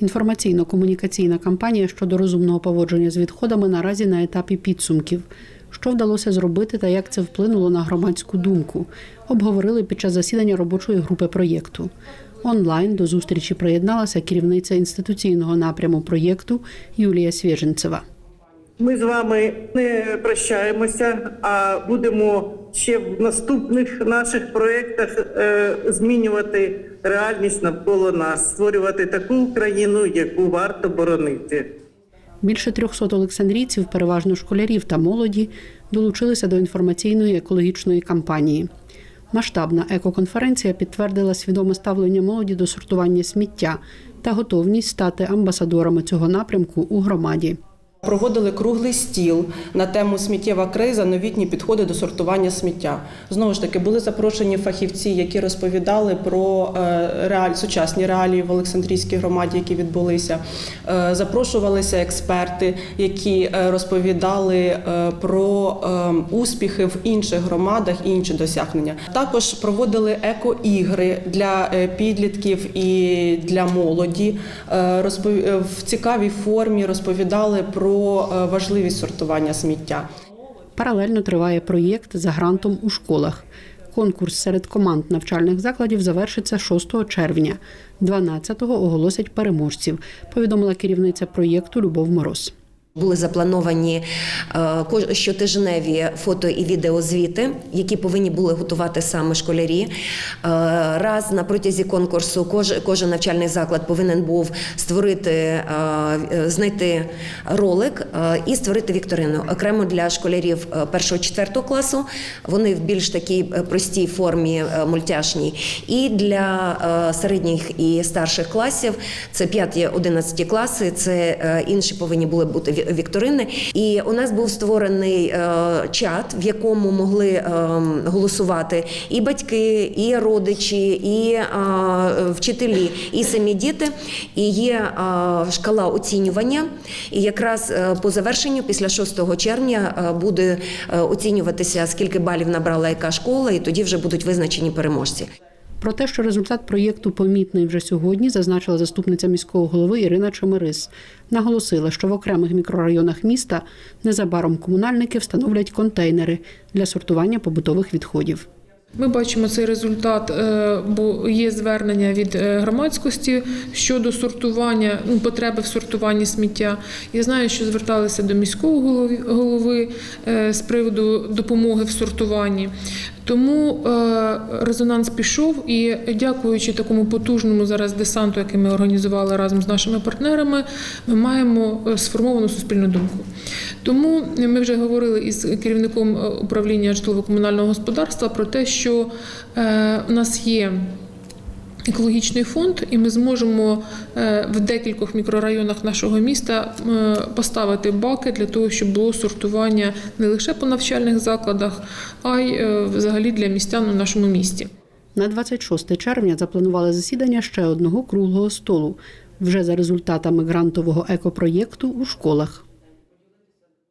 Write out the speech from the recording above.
Інформаційно-комунікаційна кампанія щодо розумного поводження з відходами наразі на етапі підсумків. Що вдалося зробити та як це вплинуло на громадську думку, обговорили під час засідання робочої групи проєкту. Онлайн до зустрічі приєдналася керівниця інституційного напряму проєкту Юлія Свєженцева. Ми з вами не прощаємося, а будемо ще в наступних наших проєктах е, змінювати реальність навколо нас, створювати таку Україну, яку варто боронити. Більше 300 олександрійців, переважно школярів та молоді, долучилися до інформаційної екологічної кампанії. Масштабна екоконференція підтвердила свідоме ставлення молоді до сортування сміття та готовність стати амбасадорами цього напрямку у громаді. Проводили круглий стіл на тему сміттєва криза, новітні підходи до сортування сміття. Знову ж таки, були запрошені фахівці, які розповідали про е, реаль... сучасні реалії в Олександрійській громаді, які відбулися. Е, Запрошувалися експерти, які е, розповідали про успіхи в інших громадах і інші досягнення. Також проводили еко-ігри для підлітків і для молоді. В цікавій формі розповідали про е, важливість сортування сміття. Паралельно триває проєкт за грантом у школах. Конкурс серед команд навчальних закладів завершиться 6 червня. 12-го оголосять переможців, повідомила керівниця проєкту Любов Мороз. Були заплановані е, щотижневі фото і відеозвіти, які повинні були готувати саме школярі. Е, Раз на протязі конкурсу кожен навчальний заклад повинен був створити, е, знайти ролик і створити вікторину окремо для школярів е, першого-четвертого класу. Вони в більш такій простій формі мультяшній. І для середніх і старших класів це 5-11 класи. Це інші повинні були бути вікторини. І у нас був створений е, чат, в якому могли е, голосувати і батьки, і родичі, і е, вчителі, і самі діти. І є шкала оцінювання. І якраз по завершенню, після 6 червня, буде оцінюватися, скільки балів набрала яка школа, і тоді вже будуть визначені переможці. Про те, що результат проєкту помітний вже сьогодні, зазначила заступниця міського голови Ірина Чемерис. Наголосила, що в окремих мікрорайонах міста незабаром комунальники встановлять контейнери для сортування побутових відходів. Ми бачимо цей результат, е, бо є звернення від е, громадськості щодо сортування, ну, потреби в сортуванні сміття. Я знаю, що зверталися до міського голови- е, з приводу допомоги в сортуванні. Тому е, резонанс пішов, і дякуючи такому потужному зараз десанту, який ми організували разом з нашими партнерами, ми маємо е, сформовану суспільну думку. Тому ми вже говорили із керівником е, управління житлово-комунального господарства про те, що у нас є. Екологічний фонд, і ми зможемо е, в декількох мікрорайонах нашого міста е, поставити баки для того, щоб було сортування не лише по навчальних закладах, а й е, взагалі для містян у нашому місті. На 26 червня запланували засідання ще одного круглого столу вже за результатами грантового екопроєкту у школах.